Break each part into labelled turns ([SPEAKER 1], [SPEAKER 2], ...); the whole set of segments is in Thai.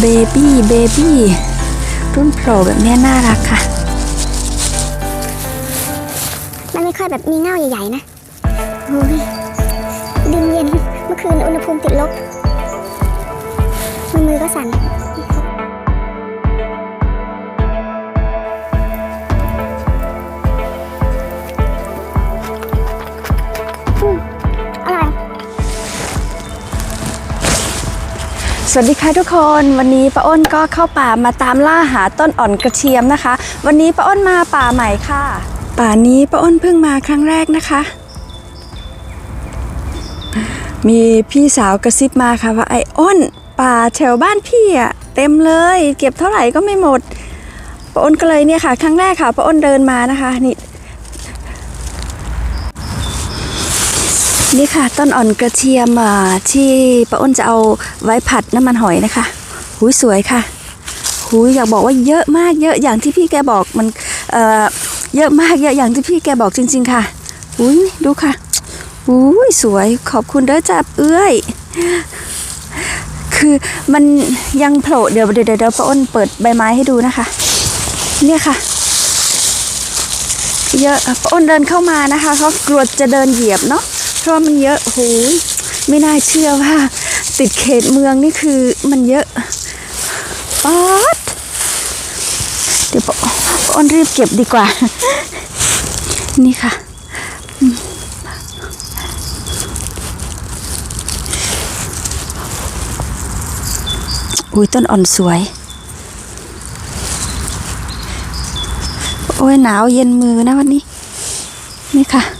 [SPEAKER 1] เบบี้เบบี้รุ่นโปรแบบนี้น่ารักค่ะ
[SPEAKER 2] มันไม่ค่อยแบบมีเง่าใหญ่ๆนะโอ้ยดินเย็นเมื่อคืนอุณหภูมิติดลบมือมือก็สั่น
[SPEAKER 1] สวัสดีค่ะทุกคนวันนี้ป้าอ้นก็เข้าป่ามาตามล่าหาต้นอ่อนกระเทียมนะคะ วันนี้ป้าอ้นมาป่าใหม่ค่ะ ป่านี้ป้าอ้นเพิ่งมาครั้งแรกนะคะ มีพี่สาวกระซิบมาค่ะว่าไอ้อ้น ป่าแถวบ้านพี่อะเต็มเลย เก็บเท่าไหร่ก็ไม่หมดป้าอ้นก็เลยเนี่ยค่ะ ครั้งแรกค่ะป้าอ้นเดินมานะคะ นี่ นี่ค่ะ ต้นอ่อนกระเทียมที่ป้าอ้นจะเอาไว้ผัดน้ำมันหอยนะคะหูยสวยค่ะหูยอยากบอกว่าเยอะมากเยอะอย่างที่พี่แกบอกมันเอ่อเยอะมากเยอะอย่างที่พี่แกบอกจริง ๆ ค่ะหูยดูค่ะหูยสวยขอบคุณเด้อจับเอื้อย คือมันยังโผล่เดี๋ยวเดี๋ยวเดี๋ยวป้าอ้นเปิดใบไม้ให้ดูนะคะ เนี่ยค่ะเยอะป้าอ้นเดินเข้ามานะคะเขากลัวจะเดินเหยียบเนาะ เพราะมันเยอะโหยไม่น่าเชื่อว่า ติดเขตเมืองนี่คือมันเยอะป๊อดเดี๋ยวปอป้าอ้นรีบเก็บดีกว่า นี่ค่ะอุ้ยต้นอ่อนสวย โอ้ยหนาวเย็นมือนะวันนี้ นี่ค่ะ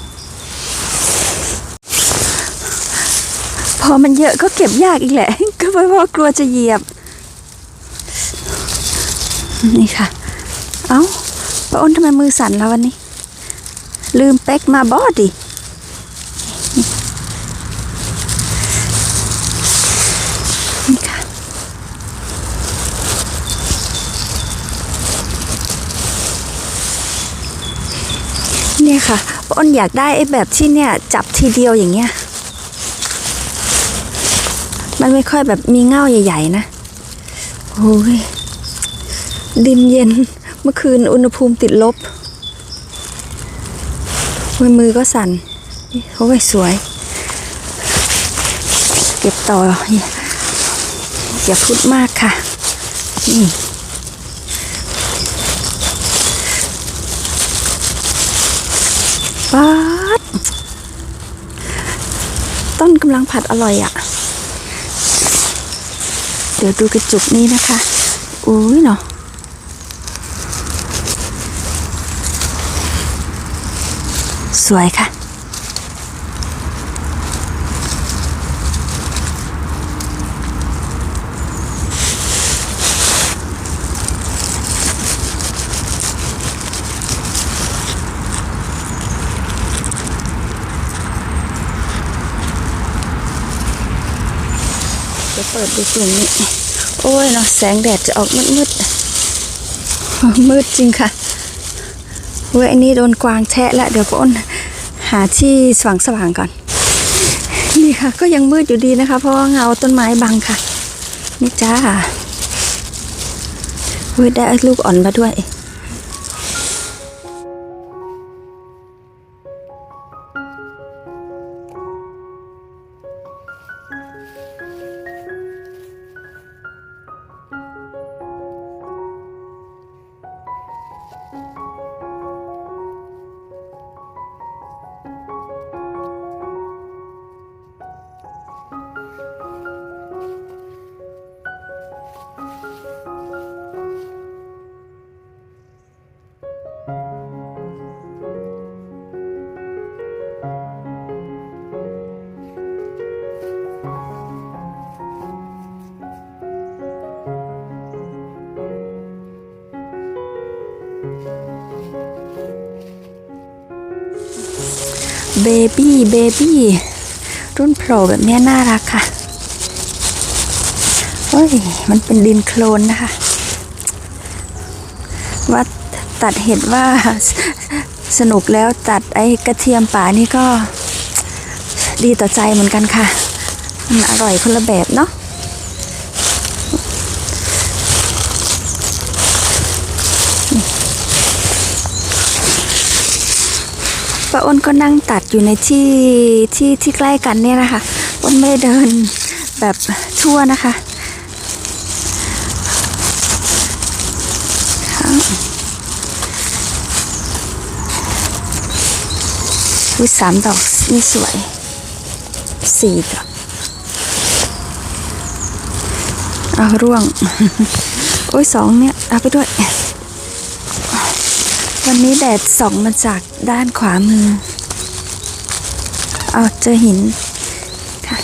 [SPEAKER 1] พอมันเยอะก็เก็บยากอีกแหละ ก็เพราะว่ากลัวจะเหยียบ นี่ค่ะ เอ้าป้าอ้นทำไมมือสั่นแล้ววันนี้ ลืมเป๊กมาบอดินี่ค่ะ เนี่ยค่ะป้าอ้นอยากได้ไอ้แบบที่เนี่ย จับทีเดียวอย่างเงี้ย มันไม่ค่อยแบบมีเง่าใหญ่ๆนะโอ้ยดินเย็นเมื่อคืนอุณหภูมิติดลบโอ้ยมือก็สั่นโอ้ยสวย เก็บต่ออย่าอย่าพูดมากค่ะนี่ป๊าดต้นกำลังผัดอร่อยอะ เดี๋ยวดูกระจุกนี้นะคะ อุ้ยเนาะสวยค่ะ ปิดดูตรงนี้ โอ้ยเนาะแสงแดดจะออกมืดมืดๆมืดจริงค่ะเว้ยอันนี้โดนกวางแทะแล้วเดี๋ยวป้าอ้นหาที่สว่างสว่างก่อน นี่ค่ะ ก็ยังมืดอยู่ดีนะคะ เพราะเงาต้นไม้บังค่ะ นี่จ้าเว้ยได้ลูกอ่อนมาด้วย เบบี้เบบี้รุ่นโปรแบบนี้น่ารักค่ะเฮ้ย มันเป็นดินโคลนนะคะ ว่าตัดเห็ดว่าสสนุกแล้วตัดไอ้กระเทียมป่านี่ก็ดีต่อใจเหมือนกันค่ะ มันอร่อยคนละแบบเนาะ ป้าอ้นก็นั่งตัดอยู่ในที่ที่ที่ใกล้กันเนี่ยนะคะอ้นไม่ได้เดินแบบทั่วนะคะค่ะอุ้ยสามดอกนี่สวยสี่ดอกเอาร่วง โอ้ยสองเนี่ย เอาไปด้วย วันนี้แดดส่องมาจากด้านขวามือ เอาเจอหินค่ะ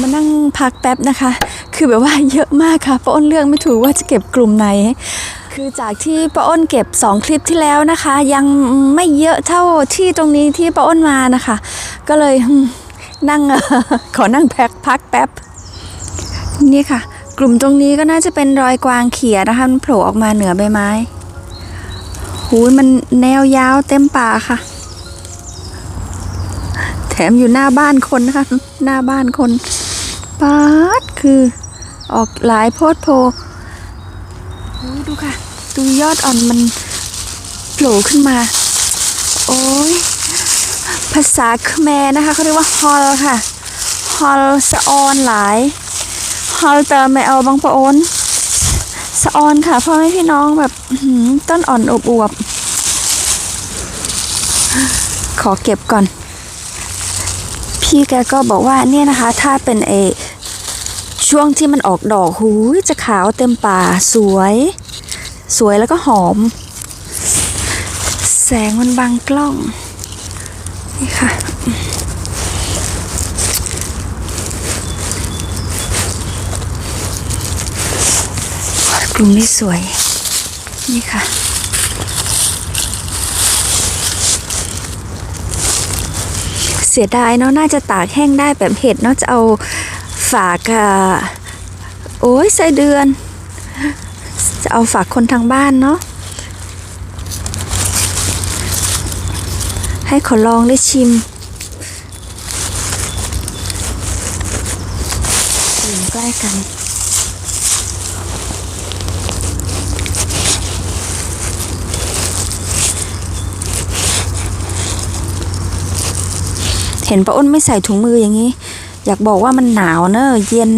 [SPEAKER 1] มานั่งพักแป๊บนะคะ คือแบบว่าเยอะมากค่ะป้าอ้นเลือกไม่ถูกว่าจะเก็บกลุ่มไหน คือจากที่ป้าอ้นเก็บ 2 คลิปที่แล้วนะคะ ยังไม่เยอะเท่าที่ตรงนี้ที่ป้าอ้นมานะคะ ก็เลยนั่งขอนั่งแพ็คพักแป๊บนี่ค่ะ กลุ่มตรงนี้ก็น่าจะเป็นรอยกวางเขียนะคะมันโผล่ออกมาเหนือใบไม้หูยมันแนวยาวเต็มป่าค่ะ แถมอยู่หน้าบ้านคนนะคะ หน้าบ้านคนปาดคือออกหลายโพดโพโอ้ยดูค่ะ ดูยอดอ่อนมันโผล่ขึ้นมา โอ้ยภาษาคแมนะคะเขาเรียกว่าฮอลค่ะฮอลสะออนหลาย ฮอลเตอร์ไม่เอาบางปะโอนสะออนค่ะพ่อแม่พี่น้องแบบต้นอ่อนอบอวบๆขอเก็บก่อน พี่แกก็บอกว่าเนี่ยนะคะ ถ้าเป็นเอช่วงที่มันออกดอกหูจะขาวเต็มป่าสวย สวยแล้วก็หอม แสงมันบังกล้อง นี่ค่ะ กลุ่มนี้สวย นี่ค่ะ เสียดายเนาะน่าจะตากแห้งได้แบบเห็ดเนาะจะเอาฝากอะโอ้ยไส้เดือน จะเอาฝากคนทางบ้านเนาะให้เขาลองได้ชิมอยู่ใกล้กัน ห็นป้าอ้นไม่ใส่ถุงมืออย่างนี้ อยากบอกว่ามันหนาวเนอะเย็น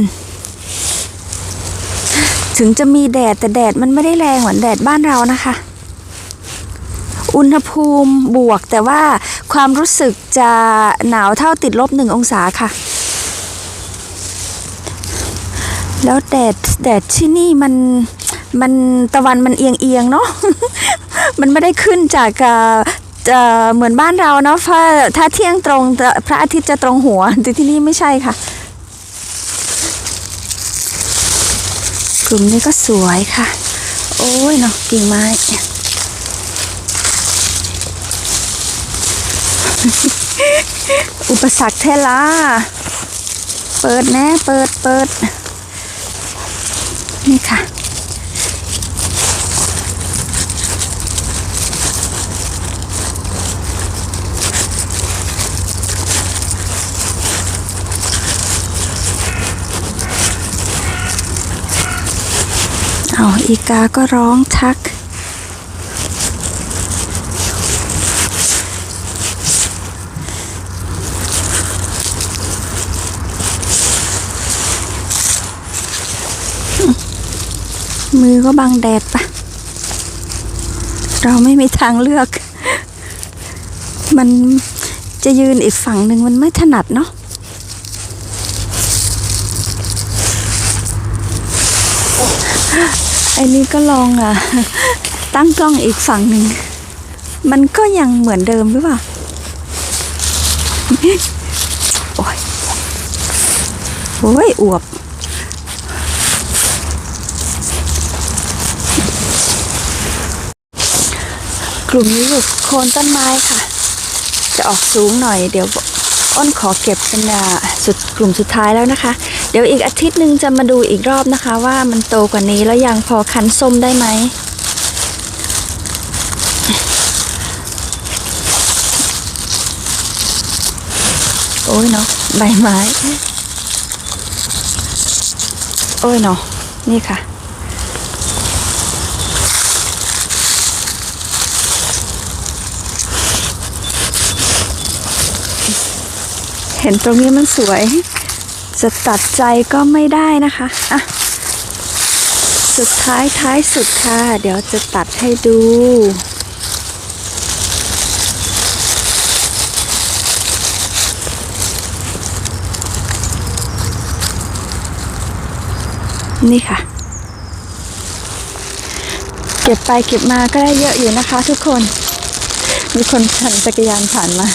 [SPEAKER 1] ถึงจะมีแดดแต่แดดมันไม่ได้แรงเหมือนแดดบ้านเรานะคะ อุณหภูมิบวกแต่ว่าความรู้สึกจะหนาวเท่าติดลบหนึ่งองศาค่ะ แล้วแดดแดดที่นี่มันมันตะวันมันเอียงเอียงเนาะ มันไม่ได้ขึ้นจาก เหมือนบ้านเราเนาะเพราถ้าเที่ยงตรงพระอาทิตย์จะตรงหัว แต่ที่นี่ไม่ใช่ค่ะกลุ่มนี้ก็สวยค่ะ โอ้ยเนาะกิ่งไม้อุปสรรคเทล่าเปิดแน่เปิดเปิด นี่ค่ะ เอาอีกาก็ร้องทัก มือก็บังแดดปะ เราไม่มีทางเลือก มันจะยืนอีกฝั่งหนึ่งมันไม่ถนัดเนาะ ไอ้นี่ก็ลองอะ ตั้งกล้องอีกฝั่งหนึ่ง มันก็ยังเหมือนเดิมหรือเปล่าโอ้ยโอ้ยอวบกลุ่มนี้อยู่โคนต้นไม้ค่ะ จะออกสูงหน่อยเดี๋ยวอ้นขอเก็บเป็นสุดกลุ่มสุดท้ายแล้วนะคะ เดี๋ยวอีกอาทิตย์หนึ่งจะมาดูอีกรอบนะคะ ว่ามันโตกว่านี้แล้วยังพอคันส้มได้ไหมโอ้ยเนาะใบไม้ โอ้ยเนาะนี่ค่ะ เห็นตรงนี้มันสวย จะตัดใจก็ไม่ได้นะคะอะสุดท้ายท้ายสุดค่ะ เดี๋ยวจะตัดให้ดูนี่ค่ะ เก็บไปเก็บมาก็ได้เยอะอยู่นะคะทุกคน มีคนปั่นจักรยานผ่านมา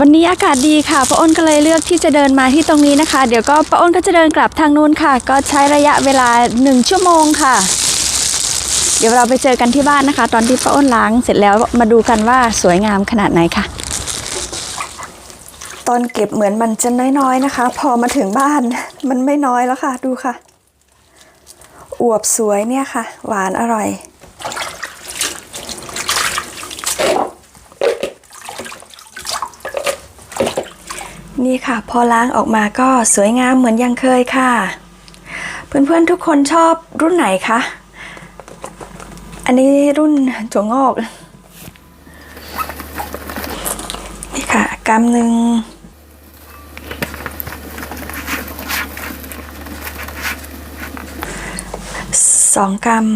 [SPEAKER 1] วันนี้อากาศดีค่ะป้าอ้นก็เลยเลือกที่จะเดินมาที่ตรงนี้นะคะ เดี๋ยวก็ป้าอ้นก็จะเดินกลับทางนู้นค่ะ ก็ใช้ระยะเวลาหนึ่งชั่วโมงค่ะ เดี๋ยวเราไปเจอกันที่บ้านนะคะ ตอนที่ป้าอ้นล้างเสร็จแล้วมาดูกันว่าสวยงามขนาดไหนค่ะ ตอนเก็บเหมือนมันจะน้อยๆนะคะ พอมาถึงบ้านมันไม่น้อยแล้วค่ะ ดูค่ะ อวบสวยเนี่ยค่ะ หวานอร่อย นี่ค่ะ พอล้างออกมาก็สวยงามเหมือนยังเคยค่ะ เพื่อนๆทุกคนชอบรุ่นไหนคะ อันนี้รุ่นถั่วงอก นี่ค่ะกำหนึ่งสองกรัม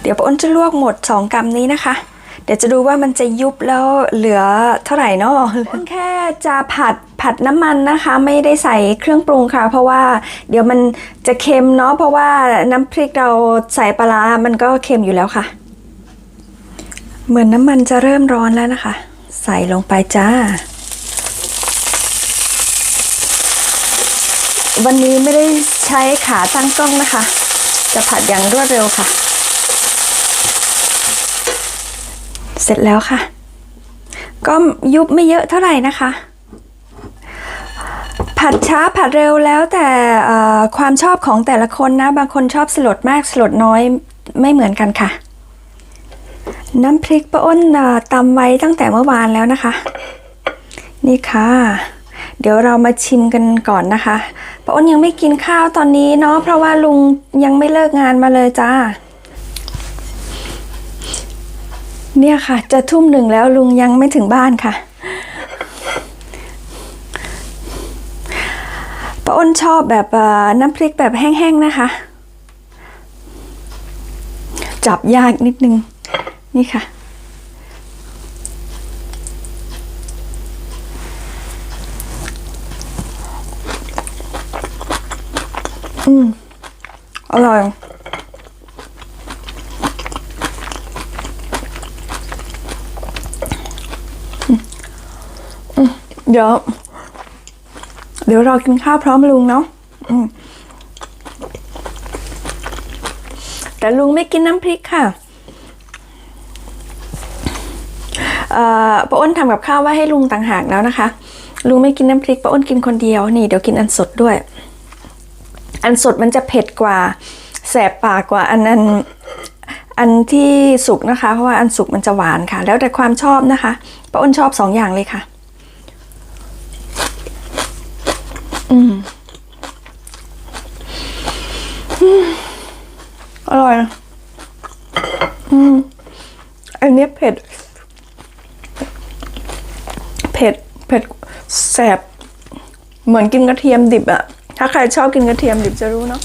[SPEAKER 1] เดี๋ยวป้าอ้นจะลวกหมดสองกรัมนี้นะคะ เดี๋ยวจะดูว่ามันจะยุบแล้วเหลือเท่าไหร่เนาะแค่จะผัดผัดน้ำมันนะคะ ไม่ได้ใส่เครื่องปรุงค่ะ เพราะว่าเดี๋ยวมันจะเค็มเนาะเพราะว่าน้ำพริกเราใส่ปลา มันก็เค็มอยู่แล้วค่ะ เหมือนน้ำมันจะเริ่มร้อนแล้วนะคะ ใส่ลงไปจ้าวันนี้ไม่ได้ใช้ขาตั้งกล้องนะคะ จะผัดอย่างรวดเร็วค่ะ เสร็จแล้วค่ะ ก็ยุบไม่เยอะเท่าไหร่นะคะ ผัดช้าผัดเร็วแล้วแต่ความชอบของแต่ละคนนะ บางคนชอบสลดมากสลดน้อยไม่เหมือนกันค่ะ น้ำพริกป้าอ้นตำไว้ตั้งแต่เมื่อวานแล้วนะคะ นี่ค่ะ เดี๋ยวเรามาชิมกันก่อนนะคะป้าอ้นยังไม่กินข้าวตอนนี้เนาะเพราะว่าลุงยังไม่เลิกงานมาเลยจ้า เนี่ยค่ะ จะทุ่มหนึ่งแล้วลุงยังไม่ถึงบ้านค่ะป้าอ้นชอบแบบน้ำพริกแบบแห้งๆนะคะ จับยากนิดนึง นี่ค่ะ อืม อร่อย เดี๋ยว เดี๋ยวเรากินข้าวพร้อมลุงเนาะแต่ลุงไม่กินน้ำพริกค่ะเอ่อป้าอ้นทำกับข้าวไว้ให้ลุงต่างหากแล้วนะคะ ลุงไม่กินน้ำพริกป้าอ้นกินคนเดียวนี่เดี๋ยวกินอันสดด้วย อันสดมันจะเผ็ดกว่า แสบปากกว่าอันอันอันที่สุกนะคะ เพราะว่าอันสุกมันจะหวานค่ะ แล้วแต่ความชอบนะคะป้าอ้นชอบสองอย่างเลยค่ะ อืม อืมอร่อยนะอืมอันนี้เผ็ด เผ็ด เผ็ดแสบ เหมือนกินกระเทียมดิบอะถ้าใครชอบกินกระเทียมดิบจะรู้เนาะ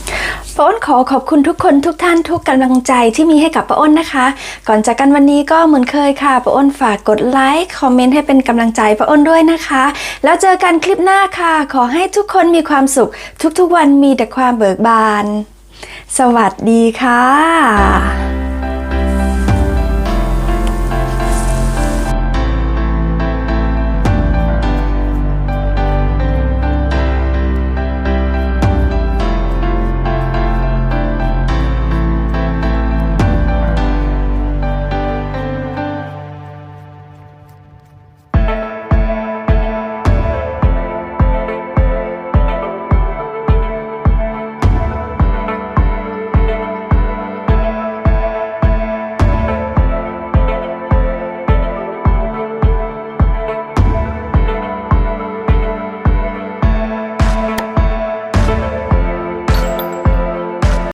[SPEAKER 1] ป้าอ้นขอขอบคุณทุกคนทุกท่านทุกกำลังใจที่มีให้กับป้าอ้นนะคะ ก่อนจากกันวันนี้ก็เหมือนเคยค่ะป้าอ้นฝากกดไลค์คอมเมนต์ให้เป็นกำลังใจป้าอ้นด้วยนะคะ แล้วเจอกันคลิปหน้าค่ะ ขอให้ทุกคนมีความสุข ทุกๆวันมีแต่ความเบิกบาน สวัสดีค่ะ